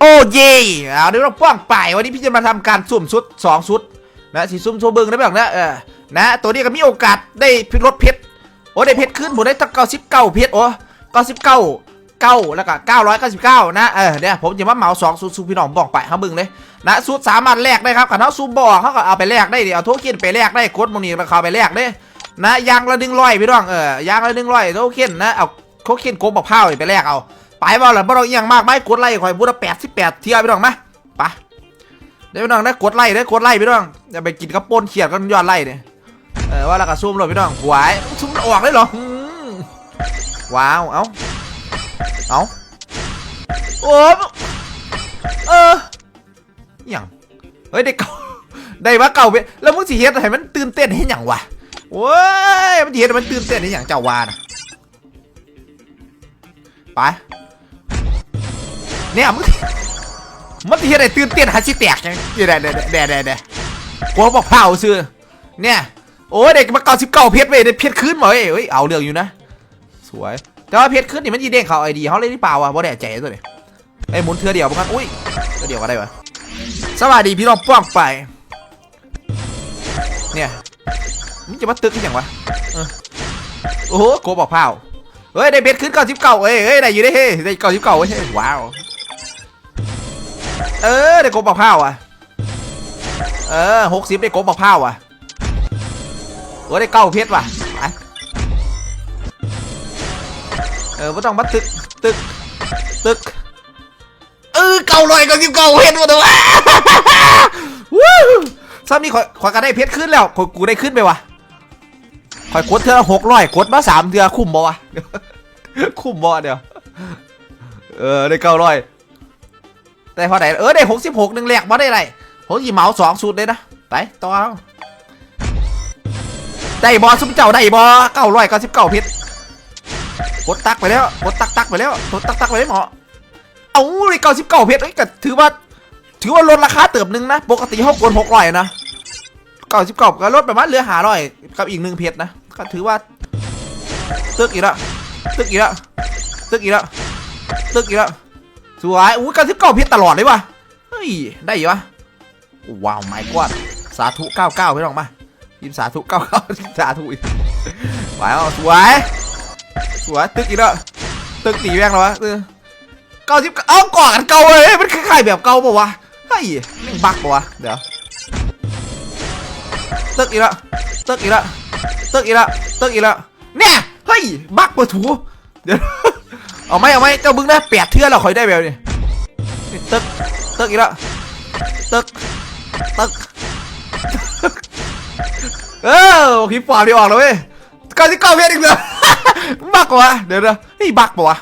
โอ้เย่เอาเดี๋ยวเราป้องไปวันนี้พี่จะมาทำการสุ่มชุดสองชุดนะสีสุ่มโชว์เบิงนะแบบนะเออนะ ตัวนี้ก็มีโอกาสได้ลดเพชรโอ้ได้เพชรขึ้นหมได้ตั้งเก้าสิบเก้าเพชรโอ้เก้าสิบเก้าเก้าแล้วก็เก้าร้อยเก้าสิบเก้านะเออเนี่ยผมจะมาเหมาสองสูตรสูพี่น้องบอกไปเขาเบึงเลยนะสูตรสามารถแลกได้ครับขันเขาซูมบอกเขาก็เอาไปแลกได้เดี๋ยวเอาโทเค็นไปแลกได้กดโมนี่แล้วเขาไปแลกได้นะยางละหนึ่งร้อยพี่น้องเออยางละหนึ่งร้อยโทเค็นนะเอาโทเค็นโกบบักพร้าวไปแลกเอา ไปบ่าล่ะบ่ต้องอหยังมากไม่กดไลค์ข่อยบุระแปดสิบแปดเที่ยวพี่น้องมาไปเดี๋ยวพี่น้องได้กดไลค์ได้กดไลค์พี่น้องอย่าไปกินกระปนเขียดกันยอดไลค์เนี่ยเออว่าแล้วก็ซูมเลยพี่น้องหวายซูมมันออกเลยหรอว้าวเอ้าเอ้าโอ้เอออหยังเฮ้ยได้เก่าได้มาเก่าไปแล้วมึงสิเฮ็ดให้มันตื่นเต้นให้หยังวะโว้ยมันสิเฮ็ดมันตื่นเต้นให้หยังเจ้าวานะไป เนี่ยมึงมันที่อะไรตื่นเต้นหาชิแตกจังเดี๋ยวเดี๋ยวเดี๋ยวเดี๋ยวเดี๋ยวกูบอกเผาซื้อเนี่ยโอ้ยเด็กมาเก่าสิบเก้าเพชรเว้ยเด็กเพชรขึ้นมาเว้ยเฮ้ยเอาเรื่องอยู่นะ สวยแต่ว่าเพชรขึ้นนี่มันยีเด้งเขาไอดีเขาเลยหรือเปล่าวะบ่แน่ใจตัวนี้ไอ้ยหมุนเทือเดียวพวกนั้นอุ้ยเทือเดียวก็ได้วะสวัสดีพี่น้องป้องไป เนี่ยมึงจะมาตึกกันอย่างวะเออโอ้โหโกบอกเผาเฮ้ยได้เพชรขึ้นเก้าสิบเก้าเอ้ยเฮ้ยได้อยู่ได้เฮ้ยได้เก้าสิบเก้าเว้ยเฮ้ยว้าว เออได้กบบักพร้าวอะ เออหกสิบได้กบบักพร้าวอะเออได้เก้าเพชรว่ะไปเออไม่ต้องมาตึกตึกตึกเออเก้าร้อยเก้าสิบเก้าเพชรมาตัววู้ซ้ำนี่ขอยขอยก็ได้เพชรขึ้นแล้วขอยกูได้ขึ้นไปวะขอยกดเธอหกร้อยกดมาสามเดือคุ้มบ่วะคุ้มบ่เดี๋ยวเออได้เก้าร้อย ได้พอไหนเออได้หกสิบหกหนึ่งแหลกมาได้ไรผมหยิบเหมาสองสูตรเลยนะไปต่อเอาได้บอซุปเจ้าได้บอเก้าร้อยเก้าสิบเก้าพิษกดตักไปแล้วกดตักตักไปแล้วกดตักตักไปแล้หมอเอาเลยเก้าสิบเก้าเพชรเอ้ยก็ถือว่า ถือว่าลดราคาเติบหนึ่งนะ ปกติเขากดหกร้อยนะเก้าสิบเก้าก็ลดประมาณเหลือหาร้อยกับอีกหนึ่งเพชรนะ ก็ถือว่า ตึกอีกแล้วตึกอีกแล้วตึกอีกแล้วตึกอีกแล้ว สวยอุ้ยการที่เก้าเพชรตลอดเลยวะเฮ้ยได้อยู่วะว้าวไม่กวาดสาธุเก้าเก้าพี่น้องมายิมสาธุเก้าเก้าสาธุอีกว้าวสวยสวยตึกอีกแล้วตึกตีแม่งแล้ววะเออเก้าสิบเอ้าก่อกันเก่าเลยมันคล้ายๆแบบเก่าปะวะเฮ้ยนี่บักปะวะเดี๋ยวตึกอีกแล้วตึกอีกแล้วตึกอีกแล้วตึกอีกแล้วเนี่ยเฮ้ยบักปะถูเดี๋ยว เอาไหมเอาไหมเจ้าบึ้งนะแปดเทื่อเราคอยได้แบบนี้ตึกตึกอีกแล้วตึกตึกเออคลิปฟอร์มที่ออกแล้วเว้ยก้าสิบเก้าเพชรอีกเลยบักปะวะเดี๋ยวนะเฮ้ยบักปะวะ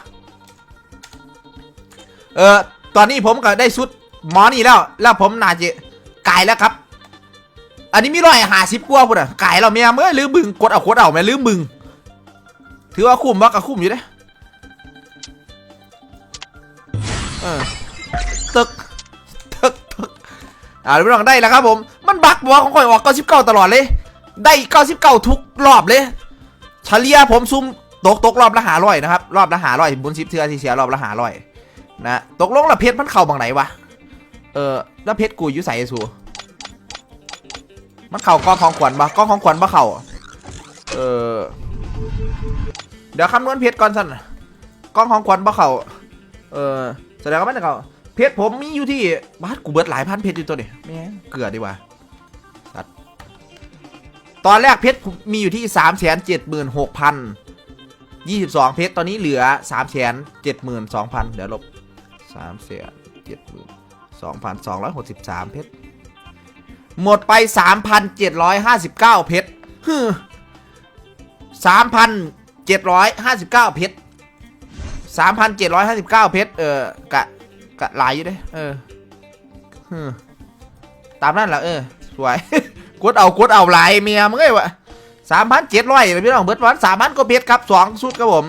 เออตอนนี้ผมก็ได้ชุดหมอนี่แล้ว แล้วผมน่าจะกายแล้วครับ อันนี้มีร้อยหาสิบกว่าพุ่นอะกายเราเมียเมื่อลืมบึงกดเอากดเอาแม่ลืมบึง ถือว่าคุ้มบักกับคุ้มอยู่เด้ ตึกตึกตึกอ่าไม่ต้องได้แล้วครับผม มันบักบัวของข่อยออก99ตลอดเลย ได้99ทุกรอบเลยเฉลี่ยผมซุ่มตกตกรอบละหาร้อยนะครับ รอบละหาร้อยบุญชิปเทือที่เสียรอบละหาร้อยนะตกลงละเพชรมันเข่าบางไหนวะเออแล้วเพชรกูอยู่ใส่สูมันเข่าก้องของขวัญปะก้องของขวัญปะเข่าเออเดี๋ยวคำนวณเพชรก่อนสั้นก้องของขวัญปะเข่าเออ ดงว่ามันเขาเพชรผมมีอยู่ที่บ้านกูเบิดหลายพันเพชรอยู่ตัวนี่แม่งเกลือดีกว่าสัตว์ตอนแรกเพชรมมีอยู่ที่สามแสนเจ็ดหมื่นหกพันยี่สิบสองเพชรตอนนี้เหลือสามแสนเจ็ดหมื่นสองพันเดี๋ยวลบสามแสนเจ็ดหมื่นสองพันสองร้อยหกสิบสามเพชรหมดไปสามพันเจ็ดร้อยห้าสิบเก้าเพชรฮึสามพันเจ็ดร้อยห้าสิบเก้าเพชร สามพันเจ็ดร้อยห้าสิบเก้าเพชร เออกะกะหลายอยู่เด้เออฮึตามนั่นแหละเออ สวย กดเอากดเอาหลายเมียมึงไงวะสามพันเจ็ดร้อยพี่น้องเบิดวันสามพันก็เพชรครับสองชุดครับผม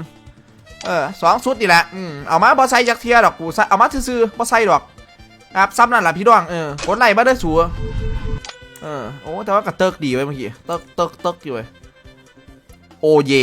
เออสองชุดนี่แหละ อืมเอามาบอไซยักเทียดอกกูเอามาซื้อๆบอไซดอกครับซ้ำนั่นแหละพี่น้อง เออกดไล่มาเด้อสัวเออ โอ้ แต่ว่ากระเติกดีไว้เมื่อกี้ เติกเติกเติกอยู่เว้ยโอเย